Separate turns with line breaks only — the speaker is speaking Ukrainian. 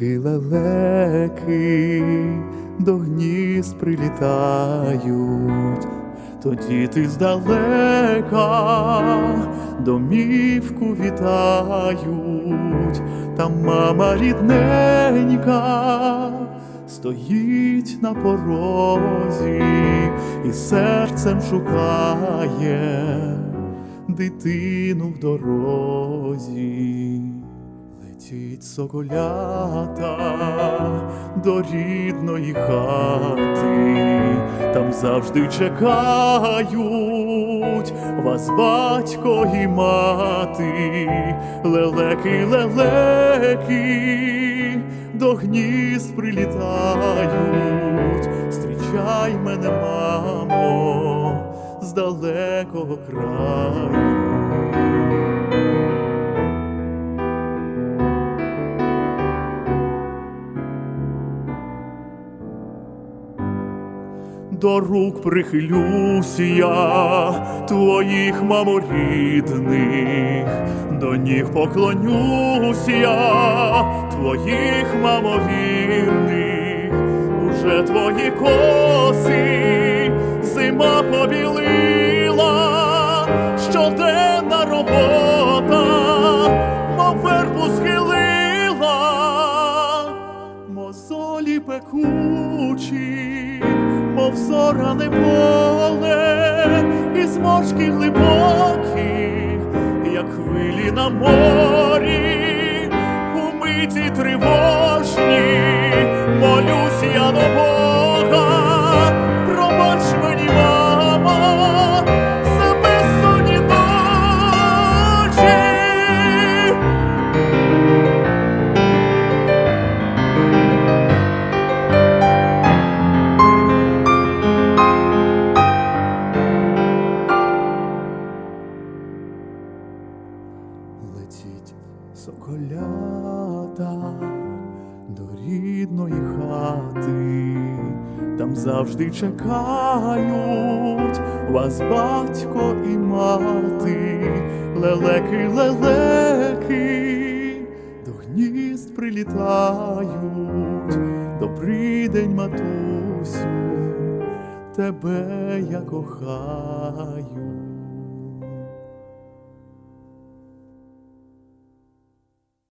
Лелеки, лелеки, до гнізд прилітають, то діти здалека домівку вітають, там мама рідненька стоїть на порозі і серцем шукає дитину в дорозі. Летіть соколята до рідної хати, там завжди чекають вас батько і мати, лелеки, лелеки, до гнізд прилітають, зустрічай мене, мамо, з далекого краю. До рук прихилюсь я твоїх мамо рідних, до ніг поклонюсь я твоїх мамо вірних, уже твої коси зима побілила, щоденна робота, мов вербу схилила. Мозолі пекучі, мов зоране поле, і зморшки глибокі, як хвилі на морі, у миті тривожні, молюсь я до Бога, Летіть соколята до рідної хати, там завжди чекають вас батько і мати, лелеки, лелеки, до гнізд прилітають, добрий день, матусю, тебе я кохаю.